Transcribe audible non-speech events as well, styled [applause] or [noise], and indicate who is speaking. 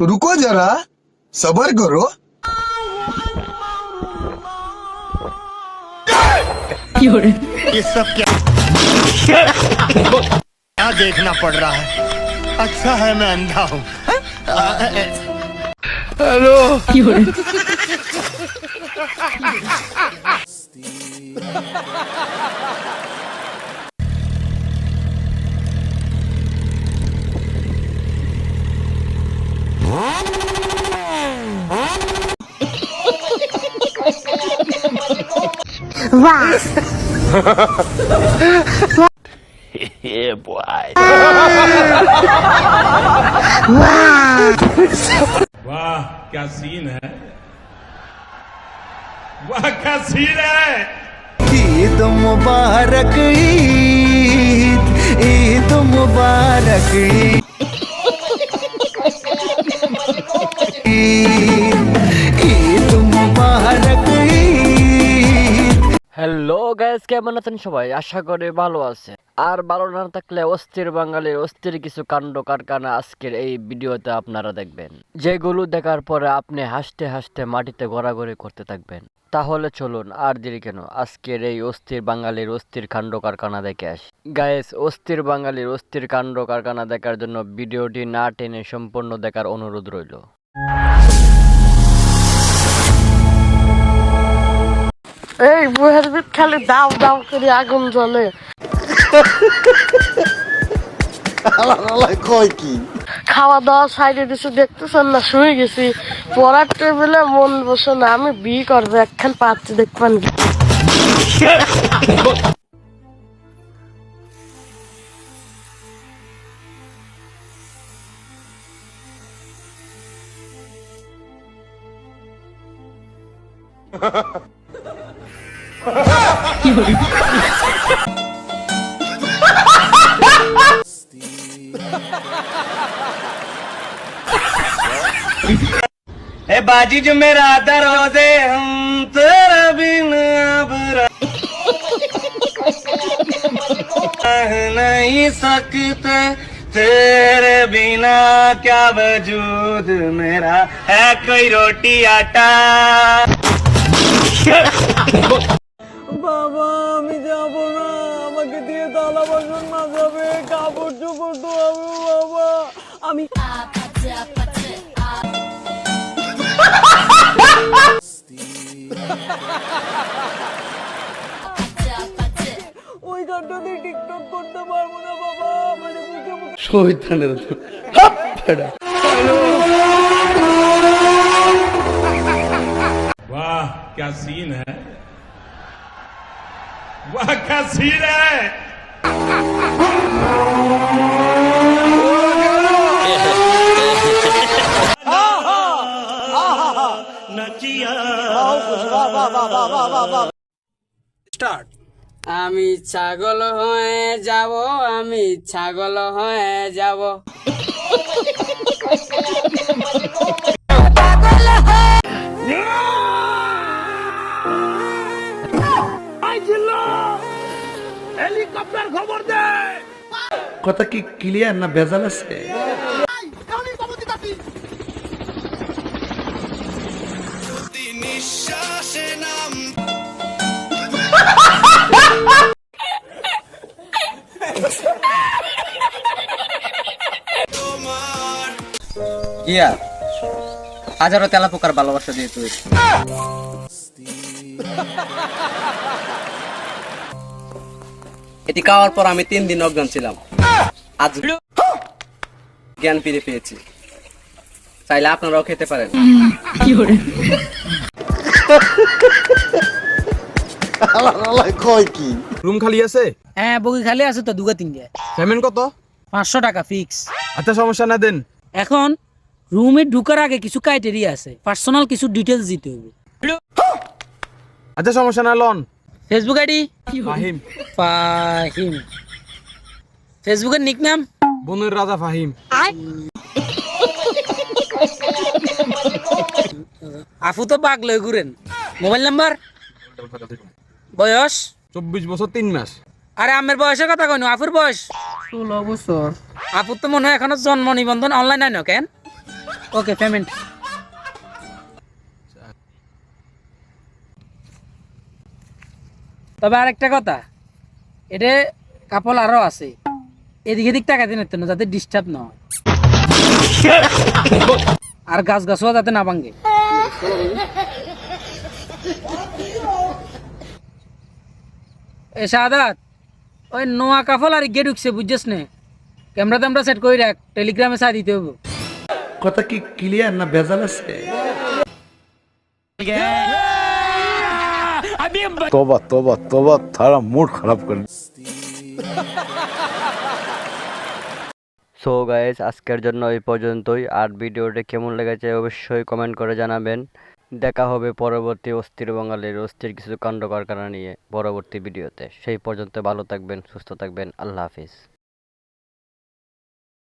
Speaker 1: रुको जरा सबर करो।
Speaker 2: ये सब क्या? क्या देखना पड़ रहा है? अच्छा है मैं अंधा हूँ। [laughs] [laughs]
Speaker 3: Vá! yeah, boy. Vá! Vá, que assim, né?
Speaker 4: Vá, que assim, né? Eid Mubarak Eid Eid Mubarak
Speaker 5: Eid [laughs] hello guys কেমন আছেন সবাই? আশা করে ভালো আছে আর ভালো না থাকলে অস্থির বাঙালির অস্থির কিছু কাণ্ড কারখানা আজকের এই ভিডিওতে আপনারা দেখবেন। যেগুলো দেখার পরে আপনি হাসতে হাসতে মাটিতে গড়াগড়ি করতে থাকবেন। তাহলে চলুন, আর দেরি কেন? আজকের এই অস্থির বাঙালির অস্থির কাণ্ড কারখানা দেখে আসি। গায়েস অস্থির বাঙালির অস্থির কাণ্ড কারখানা দেখার জন্য ভিডিওটি না টেনে সম্পূর্ণ দেখার অনুরোধ রইল।
Speaker 6: এই বুহের ভিত খালি দাও দাও করে আগুন জ্বলে।
Speaker 4: কয় কি?
Speaker 6: খাওয়া দাওয়া সাইডে দিছে দেখতেছেন না? শুয়ে গেছি। পড়ার টেবিলে মন বসে না আমি বি করবে একখান পাচ্ছি দেখবেন। [laughs]
Speaker 4: ए बाजी जो मेरा दरोजे हम तेरा बिन अब नहीं सकते, तेरे बिना क्या वजूद मेरा? है कोई रोटी आटा? বাবা আমি যাব না আমাকে দিয়ে তালা বাসন না যাবে কাপড় চোপড় তো হবে বাবা আমি ওই গানটা দিয়ে টিকটক করতে পারবো না বাবা মানে মুখে মুখে
Speaker 3: वाह क्या सीन है
Speaker 7: আমি ছাগল হয়ে যাব আমি ছাগল হয়ে যাব।
Speaker 8: কথা কি ক্লিয়ার না ভেজাল আছে?
Speaker 7: কিয়া হাজারো তেলা পোকার ভালোবাসা দিয়ে তুই। এটি খাওয়ার পর আমি তিন দিন অজ্ঞান ছিলাম। আজ জ্ঞান ফিরে পেয়েছি। চাইলে আপনারাও খেতে পারেন।
Speaker 9: রুম খালি আছে?
Speaker 7: হ্যাঁ বগি খালি আছে তো দুগা তিনটে।
Speaker 9: পেমেন্ট কত?
Speaker 7: পাঁচশো টাকা ফিক্স
Speaker 9: আচ্ছা সমস্যা না দেন।
Speaker 7: এখন রুমে ঢুকার আগে কিছু ক্রাইটেরিয়া আছে। পার্সোনাল কিছু ডিটেলস দিতে হবে।
Speaker 9: আচ্ছা সমস্যা না loan.
Speaker 7: Facebook ID
Speaker 9: Fahim.
Speaker 7: Fahim. ফেসবুকের নিক নাম
Speaker 9: বনুর রাজা ফাহিম।
Speaker 7: আফু তো বাঘ লই ঘুরেন। Mobile number? বয়স?
Speaker 9: চব্বিশ বছর তিন মাস।
Speaker 7: আরে আমের বয়সের কথা কইনো আফুর বয়স? ষোলো বছর। আফুর তো মনে হয় এখনও জন্ম নিবন্ধন অনলাইন হয় না কেন? ওকে পেমেন্ট তবে আরেকটা কথা এটা কাপল আরও আছে। এদিকে দিক টাকা দিন না যাতে ডিস্টার্ব না হয়। আর গাছ গাছও যাতে না ভাঙ্গে এ সাদাত ওই নোয়া কাফল আর ইগে ঢুকছে বুঝছিস নে? ক্যামেরা ট্যামেরা সেট করে রাখ টেলিগ্রামে চা দিতে হবে
Speaker 8: কথা কি ক্লিয়ার না ভেজাল আছে?
Speaker 10: तोबा तोबा तोबा थारा मूड खराब कर
Speaker 5: সো গাইস আজকের জন্য এই পর্যন্তই আর ভিডিওটি কেমন লেগেছে অবশ্যই কমেন্ট করে জানাবেন দেখা হবে পরবর্তী অস্থির বাঙালির অস্থির কিছু কাণ্ড কারখানা নিয়ে পরবর্তী ভিডিওতে সেই পর্যন্ত ভালো থাকবেন সুস্থ থাকবেন আল্লাহ হাফিজ